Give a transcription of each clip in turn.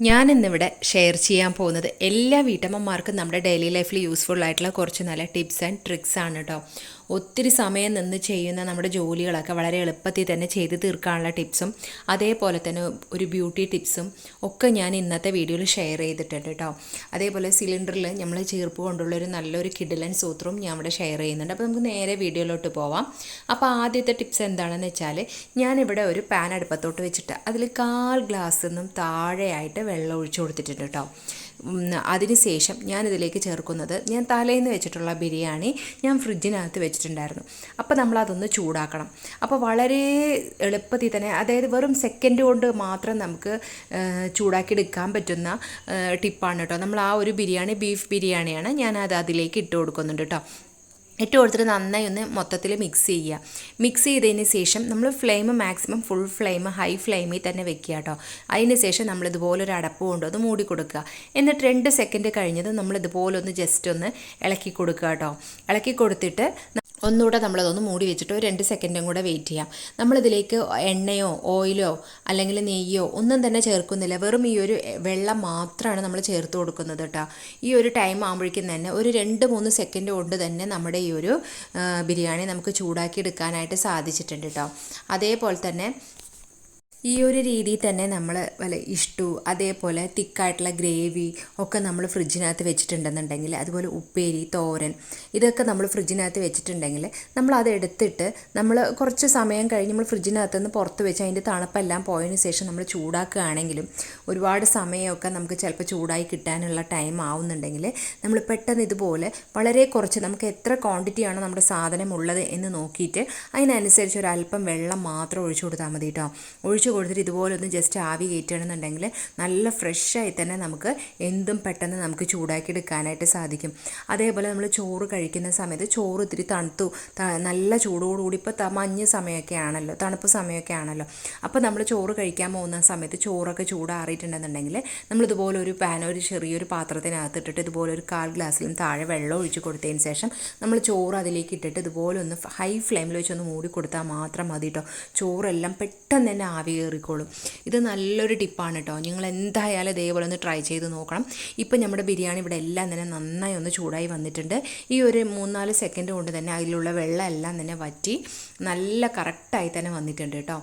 ഞാൻ ഇന്നിവിടെ ഷെയർ ചെയ്യാൻ പോകുന്നത് എല്ലാ വീട്ടമ്മമാർക്കും നമ്മുടെ ഡെയിലി ലൈഫിൽ യൂസ്ഫുൾ ആയിട്ടുള്ള കുറച്ച് നല്ല ടിപ്സ് ആൻഡ് ട്രിക്സ് ആണ് കേട്ടോ ഒത്തിരി സമയം നിന്ന് ചെയ്യുന്ന നമ്മുടെ ജോലികളൊക്കെ വളരെ എളുപ്പത്തിൽ തന്നെ ചെയ്ത് തീർക്കാനുള്ള ടിപ്സും അതേപോലെ തന്നെ ഒരു ബ്യൂട്ടി ടിപ്സും ഒക്കെ ഞാൻ ഇന്നത്തെ വീഡിയോയിൽ ഷെയർ ചെയ്തിട്ടുണ്ട് കേട്ടോ. അതേപോലെ സിലിണ്ടറിൽ നമ്മൾ ചീർപ്പ് കൊണ്ടുള്ള ഒരു നല്ലൊരു കിഡിലൻ സൂത്രവും ഞാൻ ഇവിടെ ഷെയർ ചെയ്യുന്നുണ്ട്. അപ്പോൾ നമുക്ക് നേരെ വീഡിയോയിലോട്ട് പോവാം. അപ്പോൾ ആദ്യത്തെ ടിപ്സ് എന്താണെന്ന് വെച്ചാൽ ഞാനിവിടെ ഒരു പാൻ അടുപ്പത്തോട്ട് വെച്ചിട്ട് അതിൽ കാൽ ഗ്ലാസ് നിന്നും താഴെയായിട്ട് വെള്ളം ഒഴിച്ചു കൊടുത്തിട്ടുണ്ട് കേട്ടോ. അതിനുശേഷം ഞാനിതിലേക്ക് ചേർക്കുന്നത് ഞാൻ തലേന്ന് വെച്ചിട്ടുള്ള ബിരിയാണി ഞാൻ ഫ്രിഡ്ജിനകത്ത് വെച്ചിട്ടുണ്ടായിരുന്നു. അപ്പോൾ നമ്മൾ അതൊന്ന് ചൂടാക്കണം. അപ്പോൾ വളരെ എളുപ്പത്തിൽ തന്നെ അതായത് വെറും സെക്കൻഡ് കൊണ്ട് മാത്രം നമുക്ക് ചൂടാക്കി എടുക്കാൻ പറ്റുന്ന ടിപ്പാണ് കേട്ടോ. നമ്മൾ ആ ഒരു ബിരിയാണി ബീഫ് ബിരിയാണിയാണ് ഞാൻ അത് അതിലേക്ക് ഇട്ട് കൊടുക്കുന്നുണ്ട് കേട്ടോ. ഇട്ട് കൊടുത്തിട്ട് നന്നായി ഒന്ന് മൊത്തത്തിൽ മിക്സ് ചെയ്യുക. മിക്സ് ചെയ്തതിന് ശേഷം നമ്മൾ flame maximum full flame high ഫ്ലെയിമിൽ തന്നെ വെക്കുക കേട്ടോ. അതിന് ശേഷം നമ്മൾ ഇതുപോലെ ഒരു അടപ്പ് കൊണ്ട് അത് മൂടി കൊടുക്കുക. എന്നിട്ട് രണ്ട് സെക്കൻഡ് കഴിഞ്ഞത് നമ്മൾ ഇതുപോലെ ഒന്ന് ജസ്റ്റ് ഒന്ന് ഇളക്കി കൊടുക്കുക കേട്ടോ. ഇളക്കി കൊടുത്തിട്ട് ഒന്നുകൂടെ നമ്മളതൊന്ന് മൂടി വെച്ചിട്ട് ഒരു രണ്ട് സെക്കൻഡും കൂടെ വെയിറ്റ് ചെയ്യാം. നമ്മളിതിലേക്ക് എണ്ണയോ ഓയിലോ അല്ലെങ്കിൽ നെയ്യോ ഒന്നും തന്നെ ചേർക്കുന്നില്ല. വെറും ഈ ഒരു വെള്ളം മാത്രമാണ് നമ്മൾ ചേർത്ത് കൊടുക്കുന്നത് കേട്ടോ ഈ ഒരു ടൈം ആകുമ്പോഴേക്കും തന്നെ ഒരു രണ്ട് മൂന്ന് സെക്കൻഡ് കൊണ്ട് തന്നെ നമ്മുടെ ഈ ഒരു ബിരിയാണി നമുക്ക് ചൂടാക്കി എടുക്കാനായിട്ട് സാധിച്ചിട്ടുണ്ട് കേട്ടോ അതേപോലെ തന്നെ ഈ ഒരു രീതിയിൽ തന്നെ നമ്മൾ വല്ല ഇഷ്ടു അതേപോലെ തിക്കായിട്ടുള്ള ഗ്രേവി ഒക്കെ നമ്മൾ ഫ്രിഡ്ജിനകത്ത് വെച്ചിട്ടുണ്ടെന്നുണ്ടെങ്കിൽ അതുപോലെ ഉപ്പേരി തോരൻ ഇതൊക്കെ നമ്മൾ ഫ്രിഡ്ജിനകത്ത് വെച്ചിട്ടുണ്ടെങ്കിൽ നമ്മൾ അത് എടുത്തിട്ട് നമ്മൾ കുറച്ച് സമയം കഴിഞ്ഞ് നമ്മൾ ഫ്രിഡ്ജിനകത്ത് നിന്ന് പുറത്ത് വെച്ച് അതിന്റെ തണുപ്പെല്ലാം പോയതിന് ശേഷം നമ്മൾ ചൂടാക്കുകയാണെങ്കിലും ഒരുപാട് സമയമൊക്കെ നമുക്ക് ചിലപ്പോൾ ചൂടായി കിട്ടാനുള്ള ടൈം ആവുന്നുണ്ടെങ്കിൽ നമ്മൾ പെട്ടെന്ന് ഇതുപോലെ വളരെ കുറച്ച് നമുക്ക് എത്ര ക്വാണ്ടിറ്റിയാണ് നമ്മുടെ സാധനം ഉള്ളത് എന്ന് നോക്കിയിട്ട് അതിനനുസരിച്ച് ഒരു അല്പം വെള്ളം മാത്രം ഒഴിച്ചു കൊടുത്താൽ മതി കേട്ടോ. ഒഴിച്ചു കൊടുത്തിട്ട് ഇതുപോലെ ഒന്ന് ജസ്റ്റ് ആവി കയറ്റുകയാണെന്നുണ്ടെങ്കിൽ നല്ല ഫ്രഷായി തന്നെ നമുക്ക് എന്തും പെട്ടെന്ന് നമുക്ക് ചൂടാക്കി എടുക്കാനായിട്ട് സാധിക്കും. അതേപോലെ നമ്മൾ ചോറ് കഴിക്കുന്ന സമയത്ത് ചോറ് ഇത്തിരി തണുത്തു നല്ല ചൂടോടുകൂടി ഇപ്പോൾ മഞ്ഞ് സമയമൊക്കെ ആണല്ലോ തണുപ്പ് സമയമൊക്കെ ആണല്ലോ. അപ്പോൾ നമ്മൾ ചോറ് കഴിക്കാൻ പോകുന്ന സമയത്ത് ചോറൊക്കെ ചൂടാറിയിട്ടുണ്ടെന്നുണ്ടെങ്കിൽ നമ്മളിതുപോലെ ഒരു പാൻ ഒരു ചെറിയൊരു പാത്രത്തിനകത്ത് ഇട്ടിട്ട് ഇതുപോലെ ഒരു കാൽ ഗ്ലാസ്സിലും താഴെ വെള്ളം ഒഴിച്ച് കൊടുത്തതിന് ശേഷം നമ്മൾ ചോറ് അതിലേക്ക് ഇട്ടിട്ട് ഇതുപോലെ ഒന്ന് ഹൈ ഫ്ലെയിമിൽ വെച്ചൊന്ന് മൂടി കൊടുത്താൽ മാത്രം മതി കേട്ടോ ചോറെല്ലാം പെട്ടെന്ന് തന്നെ ആവി കയറിക്കോളും. ഇത് നല്ലൊരു ടിപ്പാണ് കേട്ടോ നിങ്ങൾ എന്തായാലും ഇതേപോലെ ഒന്ന് ട്രൈ ചെയ്ത് നോക്കണം. ഇപ്പം നമ്മുടെ ബിരിയാണി ഇവിടെ എല്ലാം തന്നെ നന്നായി ഒന്ന് ചൂടായി വന്നിട്ടുണ്ട്. ഈ ഒരു മൂന്നാൽ സെക്കൻഡ് കൊണ്ട് തന്നെ അതിലുള്ള വെള്ളം എല്ലാം തന്നെ വറ്റി നല്ല കറക്റ്റായി തന്നെ വന്നിട്ടുണ്ട് കേട്ടോ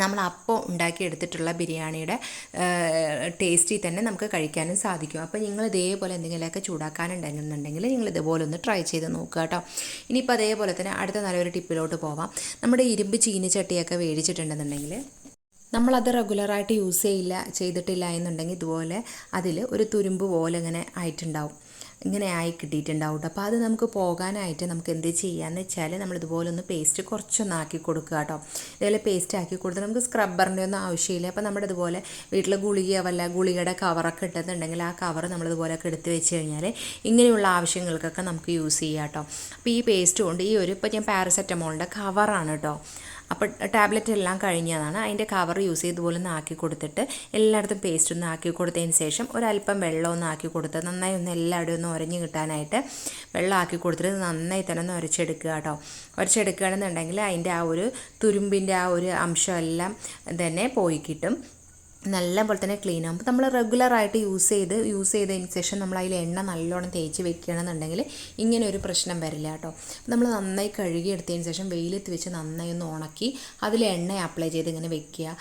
നമ്മൾ അപ്പോൾ ഉണ്ടാക്കിയെടുത്തിട്ടുള്ള ബിരിയാണിയുടെ ടേസ്റ്റിൽ തന്നെ നമുക്ക് കഴിക്കാനും സാധിക്കും. അപ്പോൾ നിങ്ങൾ ഇതേപോലെ എന്തെങ്കിലുമൊക്കെ ചൂടാക്കാനുണ്ടെന്നുണ്ടെങ്കിൽ നിങ്ങൾ ഇതുപോലെ ഒന്ന് ട്രൈ ചെയ്ത് നോക്കുക കേട്ടോ ഇനിയിപ്പോൾ അതേപോലെ തന്നെ അടുത്ത നല്ലൊരു ടിപ്പിലോട്ട് പോവാം. നമ്മുടെ ഇരുമ്പ് ചീനിച്ചട്ടിയൊക്കെ മേടിച്ചിട്ടുണ്ടെന്നുണ്ടെങ്കിൽ നമ്മളത് റെഗുലറായിട്ട് യൂസ് ചെയ്യില്ല ചെയ്തിട്ടില്ല എന്നുണ്ടെങ്കിൽ ഇതുപോലെ അതിൽ ഒരു തുരുമ്പ് പോലെ ഇങ്ങനെ ആയിട്ടുണ്ടാവും. ഇങ്ങനെ ആയി കിട്ടിയിട്ടുണ്ടാവും. അപ്പോൾ അത് നമുക്ക് പോകാനായിട്ട് നമുക്ക് എന്ത് ചെയ്യാന്ന് വെച്ചാൽ നമ്മൾ ഇതുപോലെ ഒന്ന് പേസ്റ്റ് കുറച്ചൊന്ന് ആക്കി കൊടുക്കുക കേട്ടോ. ഇതുപോലെ പേസ്റ്റ് ആക്കി കൊടുത്താൽ നമുക്ക് സ്ക്രബ്ബറിന്റെ ഒന്നും ആവശ്യമില്ല. അപ്പോൾ നമ്മുടെ ഇതുപോലെ വീട്ടിൽ ഗുളിക വല്ല ഗുളികയുടെ കവറൊക്കെ ഇട്ടെന്നുണ്ടെങ്കിൽ ആ കവർ നമ്മൾ ഇതുപോലെയൊക്കെ എടുത്ത് വെച്ച് കഴിഞ്ഞാൽ ഇങ്ങനെയുള്ള ആവശ്യങ്ങൾക്കൊക്കെ നമുക്ക് യൂസ് ചെയ്യാം കേട്ടോ. അപ്പോൾ ഈ പേസ്റ്റ് കൊണ്ട് ഈ ഒരു ഇപ്പോൾ ഞാൻ പാരസെറ്റമോളിന്റെ കവറാണ് കേട്ടോ. അപ്പോൾ ടാബ്ലറ്റ് എല്ലാം കഴിഞ്ഞതാണ്. അതിന്റെ കവർ യൂസ് ചെയ്ത് പോലെ ഒന്ന് ആക്കി കൊടുത്തിട്ട് എല്ലായിടത്തും പേസ്റ്റ് ഒന്ന് ആക്കി കൊടുത്തതിന് ശേഷം ഒരല്പം വെള്ളം ഒന്ന് ആക്കി കൊടുത്ത് നന്നായി ഒന്ന് എല്ലായിടും ഒന്ന് ഉരഞ്ഞ് കിട്ടാനായിട്ട് വെള്ളം ആക്കി കൊടുത്തിട്ട് നന്നായി തന്നെ ഒന്ന് ഉരച്ചെടുക്കുക കേട്ടോ. ഉരച്ചെടുക്കുകയാണെന്നുണ്ടെങ്കിൽ അതിന്റെ ആ ഒരു തുരുമ്പിന്റെ ആ ഒരു അംശമെല്ലാം തന്നെ പോയി കിട്ടും. നല്ല പോലെ തന്നെ ക്ലീൻ ആകും നമ്മൾ റെഗുലറായിട്ട് യൂസ് ചെയ്ത് യൂസ് ചെയ്തതിന് ശേഷം നമ്മൾ അതിൽ എണ്ണ നല്ലോണം തേച്ച് വെക്കുകയാണെന്നുണ്ടെങ്കിൽ ഇങ്ങനെ ഒരു പ്രശ്നം വരില്ല കേട്ടോ. നമ്മൾ നന്നായി കഴുകി എടുത്തതിന് ശേഷം വെയിലത്ത് വെച്ച് നന്നായി ഒന്ന് ഉണക്കി അതിൽ എണ്ണ അപ്ലൈ ചെയ്ത് ഇങ്ങനെ വെക്കുക.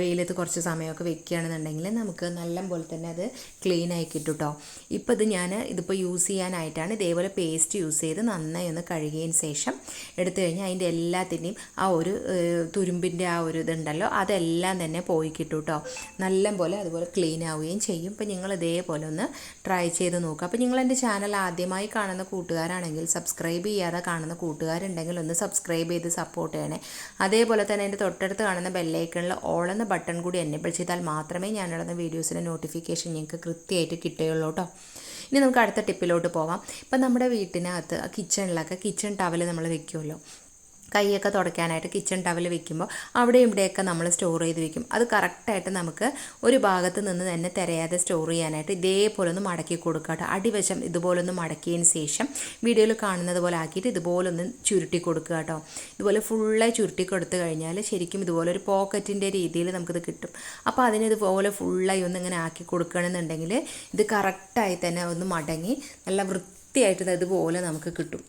വെയിലത്ത് കുറച്ച് സമയമൊക്കെ വെക്കുകയാണെന്നുണ്ടെങ്കിൽ നമുക്ക് നല്ല പോലെ തന്നെ അത് ക്ലീൻ ആയി കിട്ടും കേട്ടോ. ഇപ്പോൾ ഇത് ഞാൻ ഇതിപ്പോൾ യൂസ് ചെയ്യാനായിട്ടാണ് ഇതേപോലെ പേസ്റ്റ് യൂസ് ചെയ്ത് നന്നായി ഒന്ന് കഴുകിയതിന് ശേഷം എടുത്തു കഴിഞ്ഞാൽ അതിന്റെ എല്ലാത്തിന്റെയും ആ ഒരു തുരുമ്പിന്റെ ആ ഒരു ഇതുണ്ടല്ലോ അതെല്ലാം തന്നെ പോയി കിട്ടും കേട്ടോ. നല്ല പോലെ അതുപോലെ ക്ലീൻ ആവുകയും ചെയ്യും. അപ്പോൾ നിങ്ങൾ ഇതേപോലെ ഒന്ന് ട്രൈ ചെയ്ത് നോക്കുക. അപ്പോൾ നിങ്ങൾ എന്റെ ചാനൽ ആദ്യമായി കാണുന്ന കൂട്ടുകാരാണെങ്കിൽ സബ്സ്ക്രൈബ് ചെയ്യാതെ കാണുന്ന കൂട്ടുകാരുണ്ടെങ്കിൽ ഒന്ന് സബ്സ്ക്രൈബ് ചെയ്ത് സപ്പോർട്ട് ചെയ്യണേ. അതേപോലെ തന്നെ എന്റെ തൊട്ടടുത്ത് കാണുന്ന ബെല്ലൈക്കണിൽ ഓൾ എന്ന ബട്ടൺ കൂടി എന്നെ ചെയ്താൽ മാത്രമേ ഞാനിടുന്ന വീഡിയോസിന്റെ നോട്ടിഫിക്കേഷൻ നിങ്ങൾക്ക് കൃത്യമായിട്ട് കിട്ടുകയുള്ളൂ കേട്ടോ ഇനി നമുക്ക് അടുത്ത ടിപ്പിലോട്ട് പോവാം. ഇപ്പം നമ്മുടെ വീട്ടിനകത്ത് കിച്ചണിലൊക്കെ കിച്ചൺ ടവൽ നമ്മൾ വെക്കുമല്ലോ കൈയൊക്കെ തുടയ്ക്കാനായിട്ട് കിച്ചൺ ടവൽ വെക്കുമ്പോൾ അവിടെ ഇവിടെയൊക്കെ നമ്മൾ സ്റ്റോർ ചെയ്ത് വെക്കും. അത് കറക്റ്റായിട്ട് നമുക്ക് ഒരു ഭാഗത്ത് നിന്ന് തന്നെ തിരയാതെ സ്റ്റോർ ചെയ്യാനായിട്ട് ഇതേപോലെ ഒന്ന് മടക്കി കൊടുക്കുക കേട്ടോ. അടിവശം ഇതുപോലെ ഒന്ന് മടക്കിയതിന് ശേഷം വീഡിയോയിൽ കാണുന്നത് പോലെ ആക്കിയിട്ട് ഇതുപോലെ ഒന്ന് ചുരുട്ടി കൊടുക്കുക കേട്ടോ. ഇതുപോലെ ഫുള്ളായി ചുരുട്ടി കൊടുത്തു കഴിഞ്ഞാൽ ശരിക്കും ഇതുപോലെ ഒരു പോക്കറ്റിന്റെ രീതിയിൽ നമുക്കിത് കിട്ടും. അപ്പോൾ അതിന് ഇതുപോലെ ഫുള്ളായി ഒന്ന് ഇങ്ങനെ ആക്കി കൊടുക്കണമെന്നുണ്ടെങ്കിൽ ഇത് കറക്റ്റായി തന്നെ ഒന്ന് മടങ്ങി നല്ല വൃത്തിയായിട്ട് ഇതുപോലെ നമുക്ക് കിട്ടും.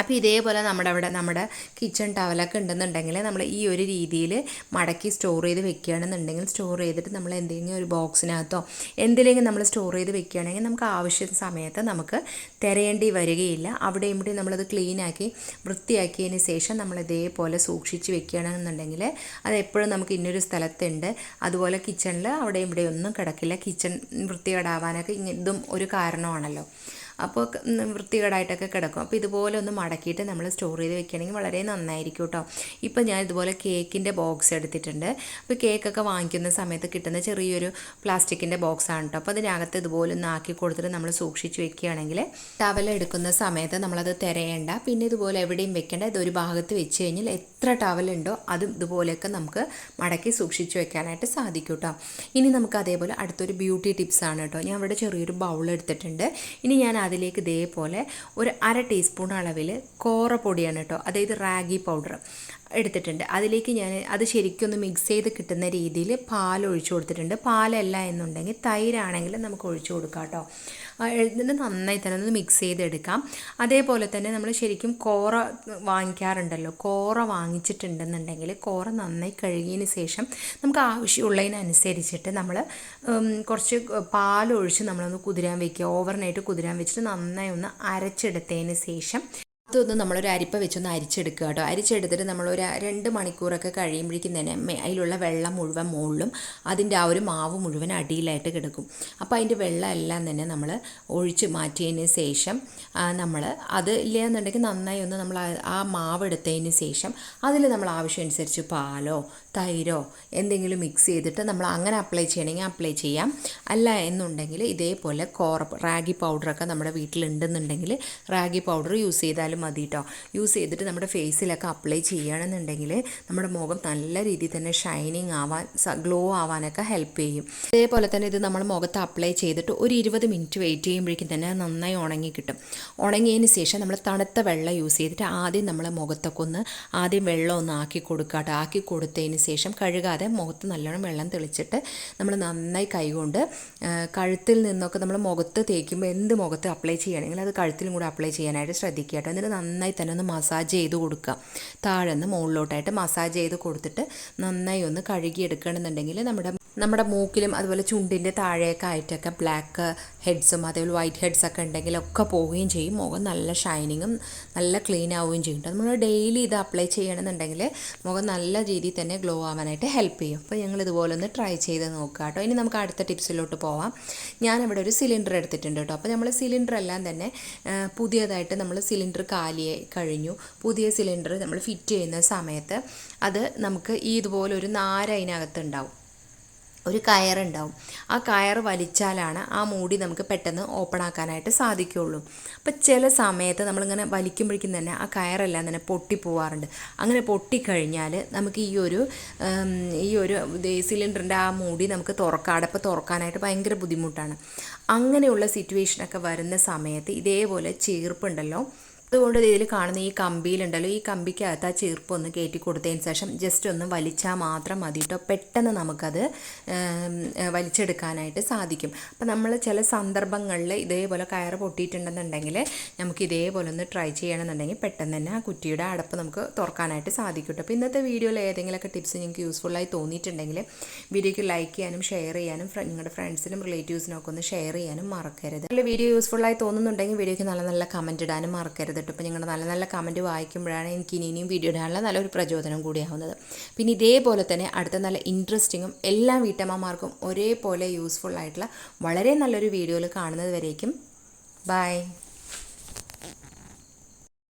അപ്പോൾ ഇതേപോലെ നമ്മുടെ അവിടെ നമ്മുടെ കിച്ചൺ ടവലൊക്കെ ഉണ്ടെന്നുണ്ടെങ്കിൽ നമ്മൾ ഈ ഒരു രീതിയിൽ മടക്കി സ്റ്റോർ ചെയ്ത് വെക്കുകയാണെന്നുണ്ടെങ്കിൽ സ്റ്റോർ ചെയ്തിട്ട് നമ്മൾ എന്തെങ്കിലും ഒരു ബോക്സിനകത്തോ എന്തിലെങ്കിലും നമ്മൾ സ്റ്റോർ ചെയ്ത് വെക്കുകയാണെങ്കിൽ നമുക്ക് ആവശ്യ സമയത്ത് നമുക്ക് തിരയേണ്ടി വരികയില്ല. അവിടെ ഇവിടെ നമ്മളത് ക്ലീനാക്കി വൃത്തിയാക്കിയതിന് ശേഷം നമ്മൾ ഇതേപോലെ സൂക്ഷിച്ച് വെക്കുകയാണെന്നുണ്ടെങ്കിൽ അത് എപ്പോഴും നമുക്ക് ഇന്നൊരു സ്ഥലത്തുണ്ട്. അതുപോലെ കിച്ചണിൽ അവിടെ ഇവിടെ ഒന്നും കിടക്കില്ല. കിച്ചൺ വൃത്തികേടാവാനൊക്കെ ഇതും ഒരു കാരണമാണല്ലോ. അപ്പോൾ വൃത്തികേടായിട്ടൊക്കെ കിടക്കും. അപ്പോൾ ഇതുപോലെ ഒന്ന് മടക്കിയിട്ട് നമ്മൾ സ്റ്റോർ ചെയ്ത് വെക്കുകയാണെങ്കിൽ വളരെ നന്നായിരിക്കും കേട്ടോ ഇപ്പോൾ ഞാൻ ഇതുപോലെ കേക്കിന്റെ ബോക്സ് എടുത്തിട്ടുണ്ട്. അപ്പോൾ കേക്കൊക്കെ വാങ്ങിക്കുന്ന സമയത്ത് കിട്ടുന്ന ചെറിയൊരു പ്ലാസ്റ്റിക്കിന്റെ ബോക്സ് ആണ് കേട്ടോ അപ്പോൾ അതിനകത്ത് ഇതുപോലെ ഒന്ന് ആക്കി കൊടുത്തിട്ട് നമ്മൾ സൂക്ഷിച്ച് വെക്കുകയാണെങ്കിൽ ടവൽ എടുക്കുന്ന സമയത്ത് നമ്മളത് തിരയേണ്ട. പിന്നെ ഇതുപോലെ എവിടെയും വെക്കേണ്ട. ഇതൊരു ഭാഗത്ത് വെച്ച് കഴിഞ്ഞാൽ എത്ര ടവലുണ്ടോ അതും ഇതുപോലെയൊക്കെ നമുക്ക് മടക്കി സൂക്ഷിച്ച് വെക്കാനായിട്ട് സാധിക്കും കേട്ടോ ഇനി നമുക്ക് അതേപോലെ അടുത്തൊരു ബ്യൂട്ടി ടിപ്സ് ആണ് കേട്ടോ ഞാൻ ഇവിടെ ചെറിയൊരു ബൗൾ എടുത്തിട്ടുണ്ട്. ഇനി ഞാൻ അതിലേക്ക് ഇതേപോലെ ഒരു അര ടീസ്പൂൺ അളവിൽ കോറപ്പൊടിയാണ് കേട്ടോ അതായത് റാഗി പൗഡർ എടുത്തിട്ടുണ്ട്. അതിലേക്ക് ഞാൻ അത് ശരിക്കും ഒന്ന് മിക്സ് ചെയ്ത് കിട്ടുന്ന രീതിയിൽ പാൽ ഒഴിച്ചു കൊടുത്തിട്ടുണ്ട്. പാലല്ല എന്നുണ്ടെങ്കിൽ തൈരാണെങ്കിൽ നമുക്ക് ഒഴിച്ചു കൊടുക്കാം കേട്ടോ. എന്നിട്ട് നന്നായി തന്നെ ഒന്ന് മിക്സ് ചെയ്തെടുക്കാം. അതേപോലെ തന്നെ നമ്മൾ ശരിക്കും കോറ വാങ്ങിക്കാറുണ്ടല്ലോ. കോറ വാങ്ങിച്ചിട്ടുണ്ടെന്നുണ്ടെങ്കിൽ കോറ നന്നായി കഴുകിയതിന് ശേഷം നമുക്ക് ആവശ്യമുള്ളതിനനുസരിച്ചിട്ട് നമ്മൾ കുറച്ച് പാലൊഴിച്ച് നമ്മളൊന്ന് കുതിരാൻ വെക്കുക. ഓവർനൈറ്റ് കുതിരാൻ വെച്ചിട്ട് നന്നായി ഒന്ന് അരച്ചെടുത്തതിന് ശേഷം അതൊന്ന് നമ്മളൊരു അരിപ്പ വെച്ചൊന്ന് അരിച്ചെടുക്കുക കേട്ടോ. അരിച്ചെടുത്തിട്ട് നമ്മളൊരു രണ്ട് മണിക്കൂറൊക്കെ കഴിയുമ്പോഴേക്കും തന്നെ അതിലുള്ള വെള്ളം മുഴുവൻ മുകളിലും അതിന്റെ ആ ഒരു മാവ് മുഴുവൻ അടിയിലായിട്ട് കിടക്കും. അപ്പോൾ അതിന്റെ വെള്ളം എല്ലാം തന്നെ നമ്മൾ ഒഴിച്ച് മാറ്റിയതിന് ശേഷം നമ്മൾ അത് ഇല്ലയെന്നുണ്ടെങ്കിൽ നന്നായി ഒന്ന് നമ്മൾ ആ മാവ് എടുത്തതിന് ശേഷം അതിൽ നമ്മൾ ആവശ്യമനുസരിച്ച് പാലോ തൈരോ എന്തെങ്കിലും മിക്സ് ചെയ്തിട്ട് നമ്മൾ അങ്ങനെ അപ്ലൈ ചെയ്യണമെങ്കിൽ അപ്ലൈ ചെയ്യാം. അല്ല എന്നുണ്ടെങ്കിൽ ഇതേപോലെ കോറ റാഗി പൗഡറൊക്കെ നമ്മുടെ വീട്ടിലുണ്ടെന്നുണ്ടെങ്കിൽ റാഗി പൗഡർ യൂസ് ചെയ്താലും മതി കേട്ടോ യൂസ് ചെയ്തിട്ട് നമ്മുടെ ഫേസിലൊക്കെ അപ്ലൈ ചെയ്യുകയാണെന്നുണ്ടെങ്കിൽ നമ്മുടെ മുഖം നല്ല രീതിയിൽ തന്നെ ഷൈനിങ് ആവാൻ ഗ്ലോ ആവാനൊക്കെ ഹെൽപ്പ് ചെയ്യും. അതേപോലെ തന്നെ ഇത് നമ്മൾ മുഖത്ത് അപ്ലൈ ചെയ്തിട്ട് ഒരു ഇരുപത് മിനിറ്റ് വെയിറ്റ് ചെയ്യുമ്പോഴേക്കും തന്നെ നന്നായി ഉണങ്ങി കിട്ടും. ഉണങ്ങിയതിന് ശേഷം നമ്മൾ തണുത്ത വെള്ളം യൂസ് ചെയ്തിട്ട് ആദ്യം നമ്മളെ മുഖത്തൊക്കെ ഒന്ന് ആദ്യം വെള്ളം ഒന്ന് ആക്കി കൊടുക്കാട്ടോ. ആക്കി കൊടുത്തതിന് ശേഷം കഴുകാതെ മുഖത്ത് നല്ലോണം വെള്ളം തെളിച്ചിട്ട് നമ്മൾ നന്നായി കൈകൊണ്ട് കഴുത്തിൽ നിന്നൊക്കെ നമ്മൾ മുഖത്ത് തേക്കുമ്പോൾ എന്ത് മുഖത്ത് അപ്ലൈ ചെയ്യുകയാണെങ്കിൽ അത് കഴുത്തിലും കൂടെ അപ്ലൈ ചെയ്യാനായിട്ട് ശ്രദ്ധിക്കുക കേട്ടോ. എന്നിട്ട് നന്നായി തന്നെ ഒന്ന് മസാജ് ചെയ്ത് കൊടുക്കുക. താഴെ നിന്ന് മുകളിലോട്ടായിട്ട് മസാജ് ചെയ്ത് കൊടുത്തിട്ട് നന്നായി ഒന്ന് കഴുകി എടുക്കണമെന്നുണ്ടെങ്കിൽ നമ്മുടെ നമ്മുടെ മൂക്കിലും അതുപോലെ ചുണ്ടിന്റെ താഴെയൊക്കെ ആയിട്ടൊക്കെ ബ്ലാക്ക് ഹെഡ്സും അതേപോലെ വൈറ്റ് ഹെഡ്സൊക്കെ ഉണ്ടെങ്കിലൊക്കെ പോവുകയും ചെയ്യും. മുഖം നല്ല ഷൈനിങ്ങും നല്ല ക്ലീൻ ആവുകയും ചെയ്യും നമ്മൾ ഡെയിലി ഇത് അപ്ലൈ ചെയ്യണമെന്നുണ്ടെങ്കിൽ മുഖം നല്ല രീതിയിൽ തന്നെ ഗ്ലോ ആവാനായിട്ട് ഹെൽപ്പ് ചെയ്യും. അപ്പോൾ ഞങ്ങൾ ഇതുപോലെ ഒന്ന് ട്രൈ ചെയ്ത് നോക്കുക കേട്ടോ ഇനി നമുക്ക് അടുത്ത ടിപ്സിലോട്ട് പോവാം. ഞാനിവിടെ ഒരു സിലിണ്ടർ എടുത്തിട്ടുണ്ട് കേട്ടോ അപ്പോൾ നമ്മൾ സിലിണ്ടർ എല്ലാം തന്നെ പുതിയതായിട്ട് നമ്മൾ സിലിണ്ടർ കാലിയെ കഴിഞ്ഞു. പുതിയ സിലിണ്ടർ നമ്മൾ ഫിറ്റ് ചെയ്യുന്ന സമയത്ത് അത് നമുക്ക് ഈ ഇതുപോലെ ഒരു ഉണ്ടാവും. ഒരു കയറുണ്ടാവും ആ കയർ വലിച്ചാലാണ് ആ മൂടി നമുക്ക് പെട്ടെന്ന് ഓപ്പൺ ആക്കാനായിട്ട് സാധിക്കുകയുള്ളൂ. അപ്പോൾ ചില സമയത്ത് നമ്മളിങ്ങനെ വലിക്കുമ്പോഴേക്കും തന്നെ ആ കയറെല്ലാം തന്നെ പൊട്ടിപ്പോവാറുണ്ട് അങ്ങനെ പൊട്ടിക്കഴിഞ്ഞാൽ നമുക്ക് ഈ ഒരു ഈ ഒരു സിലിണ്ടറിന്റെ ആ മൂടി നമുക്ക് തുറക്കാം അടപ്പ് തുറക്കാനായിട്ട് ഭയങ്കര ബുദ്ധിമുട്ടാണ്. അങ്ങനെയുള്ള സിറ്റുവേഷനൊക്കെ വരുന്ന സമയത്ത് ഇതേപോലെ ചീർപ്പുണ്ടല്ലോ. അതുകൊണ്ട് ഇതിൽ കാണുന്ന ഈ കമ്പിയിലുണ്ടല്ലോ ഈ കമ്പിക്കകത്ത് ആ ചീർപ്പ് ഒന്ന് കയറ്റി കൊടുത്തതിന് ശേഷം ജസ്റ്റ് ഒന്ന് വലിച്ചാൽ മാത്രം മതി കേട്ടോ പെട്ടെന്ന് നമുക്കത് വലിച്ചെടുക്കാനായിട്ട് സാധിക്കും. അപ്പം നമ്മൾ ചില സന്ദർഭങ്ങളിൽ ഇതേപോലെ കയർ പൊട്ടിയിട്ടുണ്ടെന്നുണ്ടെങ്കിൽ നമുക്ക് ഇതേപോലെ ഒന്ന് ട്രൈ ചെയ്യണമെന്നുണ്ടെങ്കിൽ പെട്ടെന്ന് തന്നെ ആ കുറ്റിയുടെ അടപ്പ് നമുക്ക് തുറക്കാനായിട്ട് സാധിക്കും കേട്ടോ അപ്പോൾ ഇന്നത്തെ വീഡിയോയിൽ ഏതെങ്കിലുമൊക്കെ ടിപ്സ് നിങ്ങൾക്ക് യൂസ്ഫുള്ളായി തോന്നിയിട്ടുണ്ടെങ്കിൽ വീഡിയോയ്ക്ക് ലൈക്ക് ചെയ്യാനും ഷെയർ ചെയ്യാനും നിങ്ങളുടെ ഫ്രണ്ട്സിനും റിലേറ്റീവ്സിനും ഒക്കെ ഒന്ന് ഷെയർ ചെയ്യാനും മറക്കരുത്. നല്ല വീഡിയോ യൂസ്ഫുള്ളായി തോന്നുന്നുണ്ടെങ്കിൽ വീഡിയോയ്ക്ക് നല്ല നല്ല കമന്റ് ഇടാനും മറക്കരുത് കേട്ടോ അപ്പോൾ നിങ്ങളുടെ നല്ല നല്ല കമന്റ് വായിക്കുമ്പോഴാണ് എനിക്ക് ഇനി ഇനിയും വീഡിയോ ഇടാനുള്ള നല്ലൊരു പ്രചോദനം കൂടിയാവുന്നത്. പിന്നെ ഇതേപോലെ തന്നെ അടുത്ത നല്ല ഇൻട്രസ്റ്റിങ്ങും എല്ലാ വീട്ടമ്മമാർക്കും ഒരേപോലെ യൂസ്ഫുൾ ആയിട്ടുള്ള വളരെ നല്ലൊരു വീഡിയോയിൽ കാണുന്നത് വരേക്കും. ബൈ